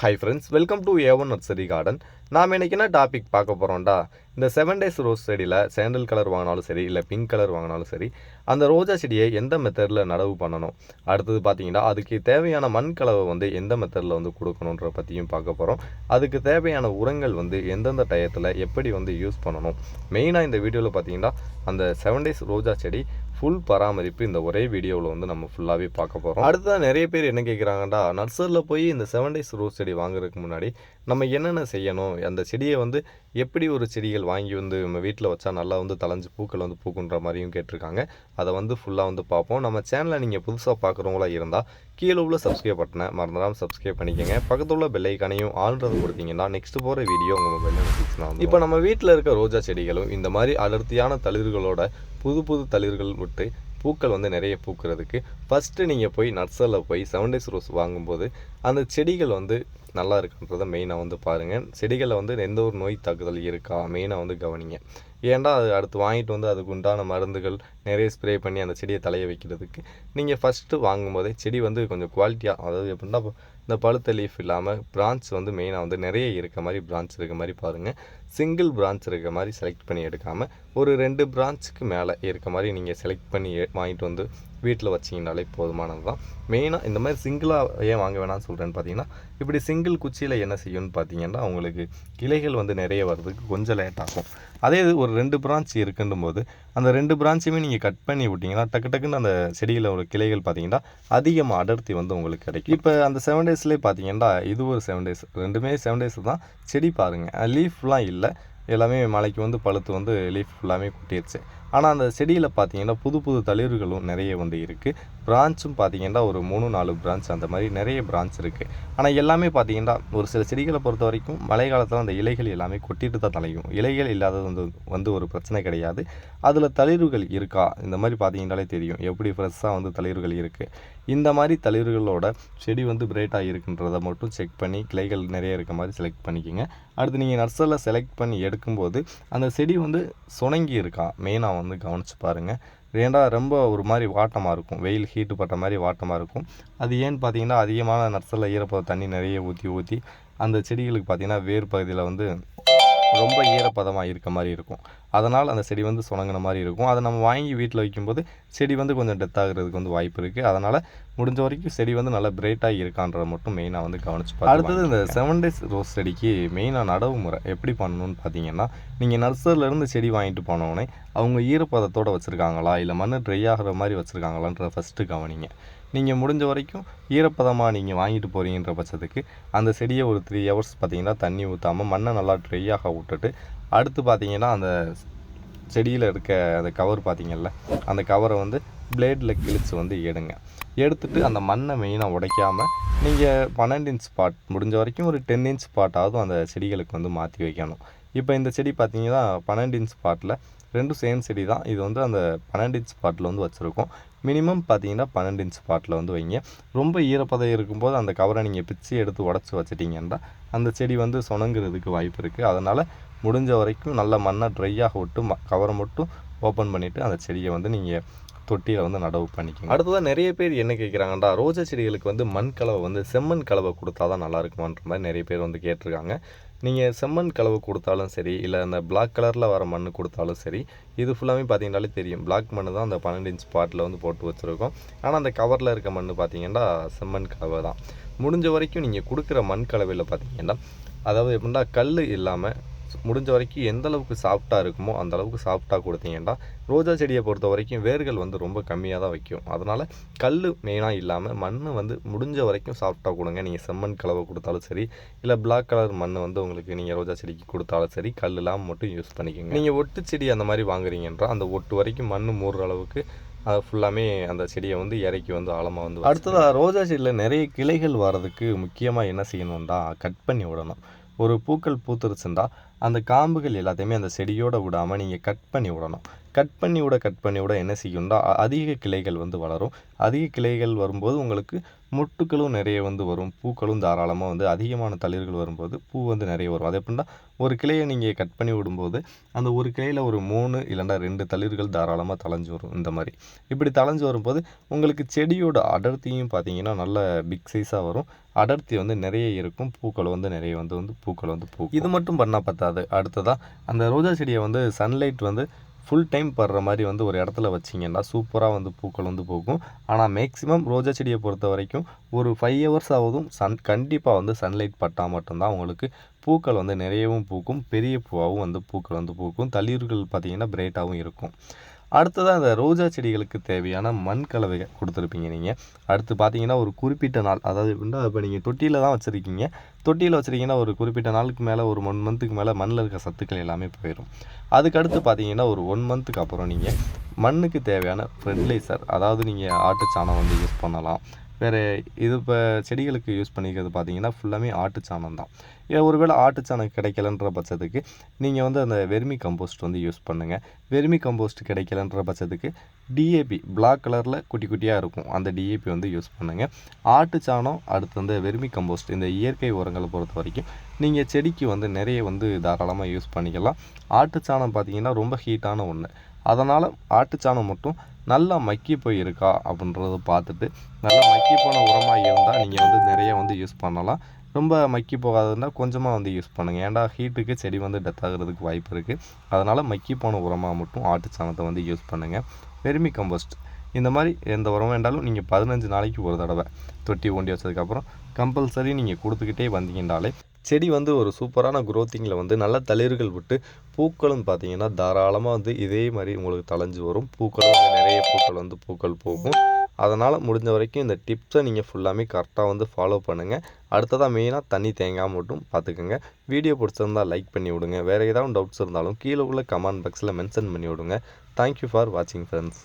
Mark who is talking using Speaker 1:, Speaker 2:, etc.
Speaker 1: High friends welcome to ஏவன் nursery garden நாம் இன்னைக்கு என்ன டாபிக் பார்க்க போகிறோம்டா இந்த செவன் டேஸ் ரோஸ் செடியில் சேண்டல் கலர் வாங்கினாலும் சரி இல்லை பிங்க் கலர் வாங்கினாலும் சரி அந்த ரோஜா செடியை எந்த மெத்தடில் நடவு பண்ணணும்? அடுத்தது பார்த்தீங்கன்னா அதுக்கு தேவையான மண் கலவை வந்து எந்த மெத்தடில் வந்து கொடுக்கணுன்ற பற்றியும் பார்க்க போகிறோம் அதுக்கு தேவையான உரங்கள் வந்து எந்தெந்த டயத்தில் எப்படி வந்து யூஸ் பண்ணணும்? மெயினாக இந்த வீடியோவில் பார்த்தீங்கன்னா அந்த செவன் டேஸ் ரோஜா செடி ஃபுல் பராமரிப்பு இந்த ஒரே வீடியோவில் வந்து நம்ம ஃபுல்லாகவே பார்க்க போகிறோம் அடுத்ததான் நிறைய பேர் என்ன கேட்குறாங்கடா நர்சரியில் போய் இந்த செவன் டேஸ் ரோஸ் செடி வாங்குறதுக்கு முன்னாடி நம்ம என்னென்ன செய்யணும் அந்த செடியை வந்து எப்படி ஒரு செடிகள் வாங்கி வந்து நம்ம வீட்டில் வச்சா நல்லா வந்து தலைஞ்சு பூக்கள் வந்து பூக்குன்ற மாதிரியும் கேட்டிருக்காங்க. அதை வந்து ஃபுல்லாக வந்து பார்ப்போம். நம்ம சேனலை நீங்கள் புதுசாக பார்க்குறவங்களா இருந்தால் கீழே உள்ள சப்ஸ்கிரைப் பட்டனை மறந்துடாமல் சப்ஸ்கிரைப் பண்ணிக்கோங்க. பக்கத்தில் உள்ள பெல்லைக்கானையும் ஆல்ரெடி கொடுத்தீங்கன்னா நெக்ஸ்ட் போகிற வீடியோ உங்கள் மொபைலில் நோட்டிஃபிகேஷன் இப்போ நம்ம வீட்டில் இருக்க ரோஜா செடிகளும் இந்த மாதிரி அடர்த்தியான தளிர்களோட புது புது தளிர்கள் விட்டு பூக்கள் வந்து நிறைய பூக்கிறதுக்கு ஃபஸ்ட்டு நீங்கள் போய் நர்சரியில் போய் செவன் டேஸ் ரோஸ் வாங்கும்போது அந்த செடிகள் வந்து நல்லா இருக்குன்றதை மெயினாக வந்து பாருங்கள் செடிகளை வந்து எந்த ஒரு நோய் தாக்குதல் இருக்கா? மெயினாக வந்து கவனிங்க. ஏன்டா அது அடுத்து வாங்கிட்டு வந்து அதுக்கு உண்டான மருந்துகள் நிறைய ஸ்ப்ரே பண்ணி அந்த செடியை தலைய வைக்கிறதுக்கு நீங்கள் ஃபஸ்ட்டு வாங்கும்போதே செடி வந்து கொஞ்சம் குவாலிட்டியாக அதாவது எப்படின்னா இந்த பழுத்த லீஃப் இல்லாமல் பிரான்ச் வந்து மெயினாக வந்து நிறைய இருக்க மாதிரி பிரான்ச் இருக்க மாதிரி பாருங்கள் சிங்கிள் பிரான்ச் இருக்க மாதிரி செலக்ட் பண்ணி எடுக்காமல் ஒரு ரெண்டு பிரான்ச்சுக்கு மேலே இருக்க மாதிரி நீங்கள் செலக்ட் பண்ணி வாங்கிட்டு வந்து வீட்டில் வச்சிங்கனாலே போதுமானது தான் மெயினாக இந்த மாதிரி சிங்கிளாக ஏன் வாங்க வேணாம்னு சொல்கிறேன்னு பார்த்தீங்கன்னா இப்படி சிங்கிள் குச்சியில் என்ன செய்யும்னு பார்த்தீங்கன்னா உங்களுக்கு கிளைகள் வந்து நிறைய வர்றதுக்கு கொஞ்சம் லேட் ஆகும். அதே இது ஒரு ரெண்டு பிரான்ச் இருக்குன்னும் போது அந்த ரெண்டு பிரான்ச்சுமே நீங்கள் கட் பண்ணி விட்டிங்கன்னா டக்கு டக்குன்னு அந்த செடியில் ஒரு கிளைகள் பார்த்தீங்கன்னா அதிகமாக அடர்த்தி வந்து உங்களுக்கு கிடைக்கும். இப்போ அந்த செவன் டேஸ்லேயே பார்த்தீங்கன்னா இது ஒரு செவன் டேஸ் ரெண்டுமே செவன் டேஸ் தான். செடி பாருங்கள் லீஃப்லாம் இல்லை. எல்லாமே மலைக்கு வந்து பழுத்து வந்து லீஃப் ஃபுல்லாமே கொட்டிடுச்சு ஆனால் அந்த செடியில் பார்த்தீங்கன்னா புது புது தளிர்களும் நிறைய வந்து இருக்குது பிரான்ச்சும் பார்த்தீங்கன்னா ஒரு மூணு நாலு பிரான்ச் அந்த மாதிரி நிறைய பிரான்ச் இருக்குது ஆனால் எல்லாமே பார்த்தீங்கன்னா ஒரு சில செடிகளை பொறுத்த வரைக்கும் மழை காலத்தில் அந்த இலைகள் எல்லாமே கொட்டிட்டு தான் தலையும். இலைகள் இல்லாதது வந்து வந்து ஒரு பிரச்சனை கிடையாது. அதில் தளிர்கள் இருக்கா? இந்த மாதிரி பார்த்தீங்கன்னாலே தெரியும். எப்படி ஃப்ரெஷ்ஷாக வந்து தளிர்வுகள் இருக்குது இந்த மாதிரி தளிர்களோட செடி வந்து பிரைட்டாக இருக்குன்றதை மட்டும் செக் பண்ணி கிளைகள் நிறைய இருக்க மாதிரி செலக்ட் பண்ணிக்கோங்க. அடுத்து நீங்கள் நர்சரியில் செலக்ட் பண்ணி எடுக்கும்போது அந்த செடி வந்து சுணங்கி இருக்கா? மெயினாக வந்து கவனிச்சு பாருங்கள் ஏன்டா ரொம்ப ஒரு மாதிரி வாட்டமாக இருக்கும். வெயில் ஹீட்டு பட்ட மாதிரி வாட்டமாக இருக்கும். அது ஏன்னு பார்த்தீங்கன்னா அதிகமான நர்சரியில் ஈரப்பத தண்ணி நிறைய ஊற்றி ஊற்றி அந்த செடிகளுக்கு பார்த்தீங்கன்னா வேர் பகுதியில் வந்து ரொம்ப ஈரப்பதமாக இருக்க மாதிரி இருக்கும். அதனால் அந்த செடி வந்து சுணங்கின மாதிரி இருக்கும். அதை நம்ம வாங்கி வீட்டில் வைக்கும்போது செடி வந்து கொஞ்சம் டெத் ஆகுறதுக்கு வந்து வாய்ப்பு இருக்குது அதனால் முடிஞ்ச வரைக்கும் செடி வந்து நல்லா பிரைட்டாக இருக்கான்றதை மட்டும் மெயினாக வந்து கவனிச்சு அடுத்தது இந்த செவன் டேஸ் ரோஸ் செடிக்கு மெயினாக நடவு முறை எப்படி பண்ணணும்னு பார்த்தீங்கன்னா நீங்கள் நர்சரிலேருந்து செடி வாங்கிட்டு போனோடனே அவங்க ஈரப்பதத்தோடு வச்சுருக்காங்களா? இல்லை மண் ட்ரை ஆகிற மாதிரி வச்சுருக்காங்களான்ற ஃபஸ்ட்டு கவனிங்க. நீங்கள் முடிஞ்ச வரைக்கும் ஈரப்பதமாக நீங்கள் வாங்கிட்டு போகிறீங்கன்ற பட்சத்துக்கு அந்த செடியை ஒரு த்ரீ ஹவர்ஸ் பார்த்தீங்கன்னா தண்ணி ஊற்றாமல் மண்ணை நல்லா ட்ரை ஆக விட்டுட்டு அடுத்து பார்த்தீங்கன்னா அந்த செடியில் இருக்க அந்த கவர் பார்த்தீங்கல்ல அந்த கவரை வந்து பிளேடில் கிழிச்சு வந்து எடுங்க. எடுத்துட்டு அந்த மண்ணை மெயினாக உடைக்காமல் நீங்கள் பன்னெண்டு இன்ச் ஸ்பாட் முடிஞ்ச வரைக்கும் ஒரு டென் இன்ச் ஸ்பாட்டாவது அந்த செடிகளுக்கு வந்து மாற்றி வைக்கணும். இப்போ இந்த செடி பார்த்தீங்கன்னா பன்னெண்டு இன்ச் ஸ்பாட்டில் ரெண்டும் சேம் செடி தான். இது வந்து அந்த பன்னெண்டு இன்ச் ஸ்பாட்டில் வந்து வச்சுருக்கோம். மினிமம் பார்த்தீங்கன்னா பன்னெண்டு இன்ச் பாட்டில் வந்து வைங்க. ரொம்ப ஈரப்பதம் இருக்கும்போது அந்த கவரை நீங்கள் பிச்சு எடுத்து உடச்சி வச்சிட்டிங்கன்னா அந்த செடி வந்து சுணங்குறதுக்கு வாய்ப்பு இருக்குது அதனால் முடிஞ்ச வரைக்கும் நல்ல மண்ணை ட்ரை ஆக விட்டு ம கவரை மட்டும் ஓப்பன் பண்ணிவிட்டு அந்த செடியை வந்து நீங்கள் தொட்டியில் வந்து நடவு பண்ணிக்கோங்க. அடுத்ததாக நிறைய பேர் என்ன கேட்குறாங்கடா ரோஜா செடிகளுக்கு வந்து மண் கலவை வந்து செம்மண் கலவை கொடுத்தா தான் நல்லா இருக்குமான்ற மாதிரி நிறைய பேர் வந்து கேட்டிருக்காங்க. நீங்கள் செம்மண் கலவை கொடுத்தாலும் சரி இல்லை அந்த பிளாக் கலரில் வர மண் கொடுத்தாலும் சரி இது ஃபுல்லாகவே பார்த்தீங்கன்னாலே தெரியும். பிளாக் மண் தான் அந்த பன்னெண்டு இன்ச் பாட்டில் வந்து போட்டு வச்சுருக்கோம். ஆனால் அந்த கவரில் இருக்க மண் பார்த்தீங்கன்னா செம்மண் கலவை தான். முடிஞ்ச வரைக்கும் நீங்கள் கொடுக்குற மண் கலவையில் பார்த்தீங்கன்னா அதாவது எப்படின்னா கல் இல்லாமல் முடிஞ்ச வரைக்கும் எந்த அளவுக்கு சாஃப்டாக இருக்குமோ அந்த அளவுக்கு சாஃப்டாக கொடுத்தீங்கன்னா ரோஜா செடியை பொறுத்த வரைக்கும் வேர்கள் வந்து ரொம்ப கம்மியாக தான் வைக்கும். அதனால் கல் மெயினாக இல்லாமல் மண் வந்து முடிஞ்ச வரைக்கும் சாஃப்டாக கொடுங்க. நீங்கள் செம்மண் கலவை கொடுத்தாலும் சரி இல்லை பிளாக் கலர் மண் வந்து உங்களுக்கு நீங்கள் ரோஜா செடிக்கு கொடுத்தாலும் சரி கல் இல்லாமல் மட்டும் யூஸ் பண்ணிக்கோங்க. நீங்கள் ஒட்டு செடி அந்த மாதிரி வாங்குறீங்கன்றா அந்த ஒட்டு வரைக்கும் மண் மூடுற அளவுக்கு அது ஃபுல்லாமே அந்த செடியை வந்து இறக்கி வந்து ஆழமாக வந்து அடுத்ததாக ரோஜா செடியில் நிறைய கிளைகள் வர்றதுக்கு முக்கியமாக என்ன செய்யணும்டா கட் பண்ணி விடணும். ஒரு பூக்கள் பூத்துருச்சுண்டா அந்த காம்புகள் எல்லாத்தையுமே அந்த செடியோடு விடாமல் நீங்கள் கட் பண்ணி விடணும். கட் பண்ணி விட கட் பண்ணி விட என்ன செய்யும்னா அதிக கிளைகள் வந்து வளரும். அதிக கிளைகள் வரும்போது உங்களுக்கு மொட்டுக்களும் நிறைய வந்து வரும் பூக்களும் தாராளமாக வந்து அதிகமான தளிர்கள் வரும்போது பூ வந்து நிறைய வரும். அது எப்படின்னா ஒரு கிளையை நீங்கள் கட் பண்ணி விடும்போது அந்த ஒரு கிளையில் ஒரு மூணு இல்லைன்னா ரெண்டு தளிர்கள் தாராளமாக தளைஞ்சு வரும் இந்த மாதிரி. இப்படி தளைஞ்சு வரும்போது உங்களுக்கு செடியோட அடர்த்தியும் பார்த்தீங்கன்னா நல்ல பிக் சைஸாக வரும். அடர்த்தி வந்து நிறைய இருக்கும் பூக்கள் வந்து நிறைய வந்து வந்து பூக்கள் வந்து பூ இது மட்டும் பண்ணால் பத்தாது. அடுத்ததாக அந்த ரோஜா செடியை வந்து சன்லைட் வந்து ஃபுல் டைம் படுற மாதிரி வந்து ஒரு இடத்துல வச்சிங்கன்னா சூப்பராக வந்து பூக்கள் வந்து பூக்கும். ஆனால் மேக்ஸிமம் ரோஜா செடியை பொறுத்த வரைக்கும் ஒரு ஃபைவ் ஹவர்ஸ் ஆகுதும் சன் கண்டிப்பாக வந்து சன்லைட் பட்டால் மட்டும்தான் உங்களுக்கு பூக்கள் வந்து நிறையவும் பூக்கும் பெரிய பூவாகவும் வந்து பூக்கள் வந்து பூக்கும். தளிர்கள் பார்த்திங்கன்னா பிரைட்டாகவும் இருக்கும். அடுத்ததாக இந்த ரோஜா செடிகளுக்கு தேவையான மண் கலவை கொடுத்துருப்பீங்க நீங்கள் அடுத்து பார்த்தீங்கன்னா ஒரு குறிப்பிட்ட நாள் அதாவது எப்படின்னா இப்போ நீங்கள் தொட்டியில் தான் வச்சுருக்கீங்க. தொட்டியில் வச்சுருக்கீங்கன்னா ஒரு குறிப்பிட்ட நாளுக்கு மேலே ஒரு ஒன் மந்த்துக்கு மேலே மண்ணில் இருக்க சத்துக்கள் எல்லாமே போயிடும் அதுக்கடுத்து பார்த்தீங்கன்னா ஒரு ஒன் மந்த்துக்கு அப்புறம் நீங்கள் மண்ணுக்கு தேவையான ஃபெர்டிலைசர் அதாவது நீங்கள் ஆட்டுச்சாணம் வந்து யூஸ் பண்ணலாம். வேறு இது இப்போ செடிகளுக்கு யூஸ் பண்ணிக்கிறது பார்த்தீங்கன்னா ஃபுல்லாமே ஆட்டுச்சாணம் தான். ஏன் ஒருவேளை ஆட்டுச்சாணம் கிடைக்கலன்ற பட்சத்துக்கு நீங்கள் வந்து அந்த வெர்மி கம்போஸ்ட் வந்து யூஸ் பண்ணுங்கள் வெர்மி கம்போஸ்ட் கிடைக்கலன்ற பட்சத்துக்கு டிஏபி பிளாக் கலரில் குட்டி குட்டியாக இருக்கும். அந்த டிஏபி வந்து யூஸ் பண்ணுங்கள் ஆட்டுச்சாணம் அடுத்து வந்து வெர்மி கம்போஸ்ட் இந்த இயற்கை உரங்களை பொறுத்த வரைக்கும் நீங்கள் செடிக்கு வந்து நிறைய வந்து தாராளமாக யூஸ் பண்ணிக்கலாம். ஆட்டுச்சாணம் பார்த்தீங்கன்னா ரொம்ப ஹீட்டான ஒன்று அதனால் ஆட்டுச்சாணம் மட்டும் நல்லா மக்கி போய் இருக்கா அப்படின்றத பார்த்துட்டு நல்லா மக்கி போன உரமாக இருந்தால் நீங்கள் வந்து நிறைய வந்து யூஸ் பண்ணலாம். ரொம்ப மக்கி போகாதுன்னா கொஞ்சமாக வந்து யூஸ் பண்ணுங்கள் ஏன்டா ஹீட்டுக்கு செடி வந்து டெத் ஆகிறதுக்கு வாய்ப்பு இருக்குது அதனால் மக்கி போன உரமாக மட்டும் ஆட்டு சாணத்தை வந்து யூஸ் பண்ணுங்கள் வெர்மி கம்போஸ்ட் இந்த மாதிரி எந்த உரம் வேண்டாலும் நீங்கள் பதினஞ்சு நாளைக்கு ஒரு தடவை தொட்டி ஓண்டி வச்சதுக்கப்புறம் கம்பல்சரி நீங்கள் கொடுத்துக்கிட்டே வந்தீங்கன்னாலே செடி வந்து ஒரு சூப்பரான குரோத்திங்கில் வந்து நல்ல தளிர்கள் விட்டு பூக்களும் பார்த்தீங்கன்னா தாராளமாக வந்து இதே மாதிரி உங்களுக்கு தளைஞ்சு வரும். பூக்களும் வந்து நிறைய பூக்கள் வந்து பூக்கள் போகும். அதனால் முடிஞ்ச வரைக்கும் இந்த டிப்ஸை நீங்கள் ஃபுல்லாமே கரெக்டாக வந்து ஃபாலோ பண்ணுங்கள் அடுத்ததாக மெயினாக தண்ணி தேங்காமல் மட்டும் பார்த்துக்கோங்க வீடியோ பிடிச்சிருந்தா லைக் பண்ணி விடுங்க. வேறு ஏதாவது டவுட்ஸ் இருந்தாலும் கீழே உள்ள கமெண்ட் பாக்ஸில் மென்ஷன் பண்ணி விடுங்க. தேங்க்யூ ஃபார் வாட்சிங் ஃப்ரெண்ட்ஸ்